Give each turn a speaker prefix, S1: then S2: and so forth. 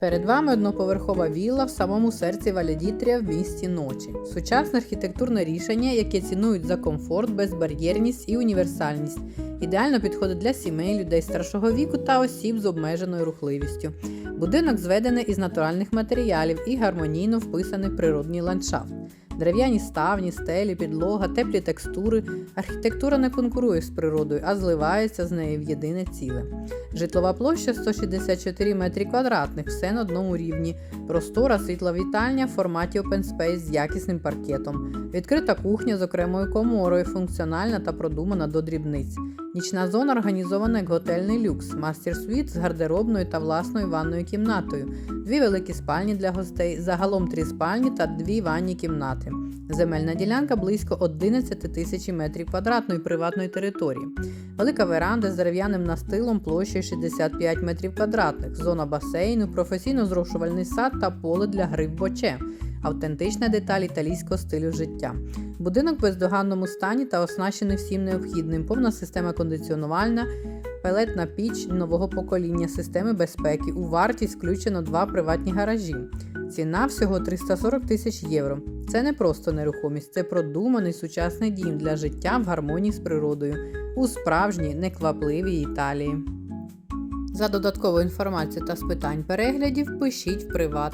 S1: Перед вами одноповерхова вілла в самому серці Валядітрія в місті ночі. Сучасне архітектурне рішення, яке цінують за комфорт, безбар'єрність і універсальність. Ідеально підходить для сімей, людей старшого віку та осіб з обмеженою рухливістю. Будинок зведений із натуральних матеріалів і гармонійно вписаний в природній ландшафт. Дерев'яні ставні, стелі, підлога, теплі текстури. Архітектура не конкурує з природою, а зливається з нею в єдине ціле. Житлова площа 164 метри квадратних, все на одному рівні. Простора світла вітальня в форматі Open Space з якісним паркетом. Відкрита кухня з окремою коморою, функціональна та продумана до дрібниць. Нічна зона організована як готельний люкс, мастер світ з гардеробною та власною ванною кімнатою, дві великі спальні для гостей, загалом три спальні та дві ванні кімнати. Земельна ділянка близько 11 тисяч метрів квадратної приватної території. Велика веранда з дерев'яним настилом площею 65 метрів квадратних, зона басейну, професійно зрошувальний сад та поле для гри в боче. Автентична деталь італійського стилю життя. Будинок в бездоганному стані та оснащений всім необхідним. Повна система кондиціонувальна, пелетна піч нового покоління системи безпеки. У вартість включено два приватні гаражі. Ціна всього 340 тисяч євро. Це не просто нерухомість, це продуманий сучасний дім для життя в гармонії з природою у справжній неквапливій Італії. За додаткову інформацію та з питань переглядів пишіть в приват.